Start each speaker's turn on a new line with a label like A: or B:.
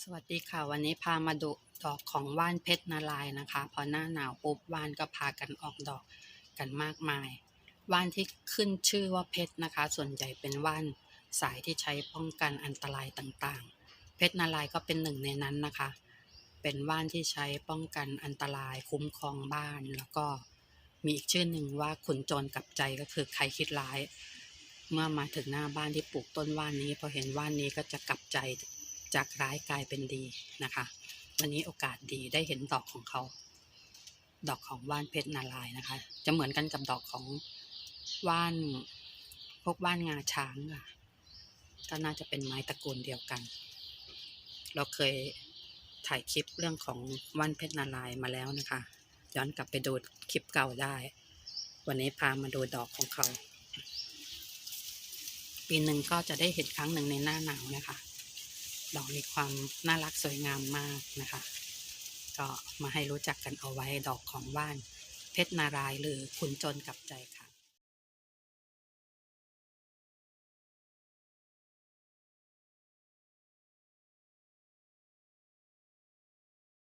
A: สวัสดีค่ะ วันนี้พามาดูดอกของว่านเพชรนารายนะคะ พอหน้าหนาวปุ๊บว่านก็พากันออกดอกกันมากมาย ว่านที่ขึ้นชื่อว่าเพชรนะคะ ส่วนใหญ่เป็นว่านสายที่ใช้ป้องกันอันตรายต่างๆ เพชรนารายก็เป็นหนึ่งในนั้นนะคะ เป็นว่านที่ใช้ป้องกันอันตรายคุ้มครองบ้านแล้วก็มีอีกชื่อหนึ่งว่าขุนโจรกลับใจก็คือใครคิดร้าย เมื่อมาถึงหน้าบ้านที่ปลูกต้นว่านนี้พอเห็นว่านนี้ก็จะกลับใจ จากร้ายกลายเป็นดีนะคะ วันนี้โอกาสดีได้เห็นดอกของเขา ดอกของว่านเพชรนารายนะคะ จะเหมือนกันกับดอกของว่านพวกว่านงาช้างค่ะก็น่าจะเป็นไม้ตระกูลเดียวกัน เราเคยถ่ายคลิปเรื่องของว่านเพชรนารายมาแล้วนะคะ ย้อนกลับไปดูคลิปเก่าได้ วันนี้พามาดูดอกของเขา ปีหนึ่งก็จะได้เห็นครั้งหนึ่งในหน้าหนาวนะคะ ดอกมีความน่ารักสวยงามมากนะคะ ก็มาให้รู้จักกันเอาไว้ดอกของว่านเพชรนารายณ์หรือขุนจนกับใจค่ะ